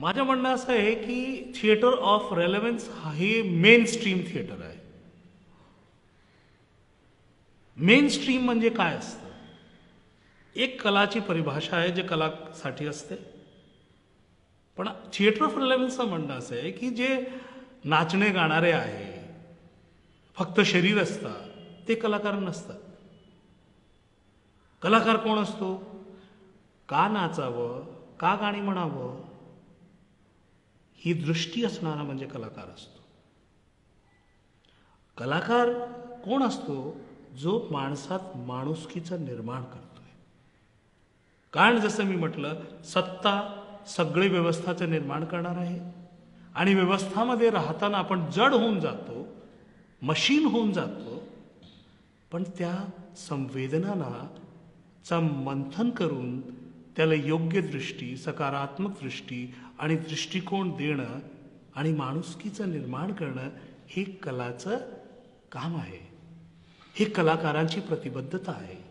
माझं म्हणणं असं आहे की थिएटर ऑफ रेलेव्हन्स हे मेन स्ट्रीम थिएटर आहे. मेन स्ट्रीम म्हणजे काय असतं? एक कलाची परिभाषा आहे जे कलासाठी असते. पण थिएटर ऑफ रेलेव्हन्सचं म्हणणं असं आहे की जे नाचणे गाणारे आहे फक्त शरीर असतात ते कलाकार नसतात. कलाकार कोण असतो? का नाचावं? का गाणी म्हणावं? ही दृष्टी असणारा म्हणजे कलाकार असतो. कलाकार कोण असतो? जो माणसात माणुसकीचं निर्माण करतोय. कारण जसं मी म्हटलं सत्ता सगळे व्यवस्थाचं निर्माण करणार आहे. आणि व्यवस्थामध्ये राहताना आपण जड होऊन जातो मशीन होऊन जातो. पण त्या संवेदनाला चा मंथन करून त्याला योग्य दृष्टी सकारात्मक दृष्टी आणि दृष्टिकोन देणं आणि माणुसकीचं निर्माण करणं हे कलाचं काम आहे. ही कलाकारांची प्रतिबद्धता आहे.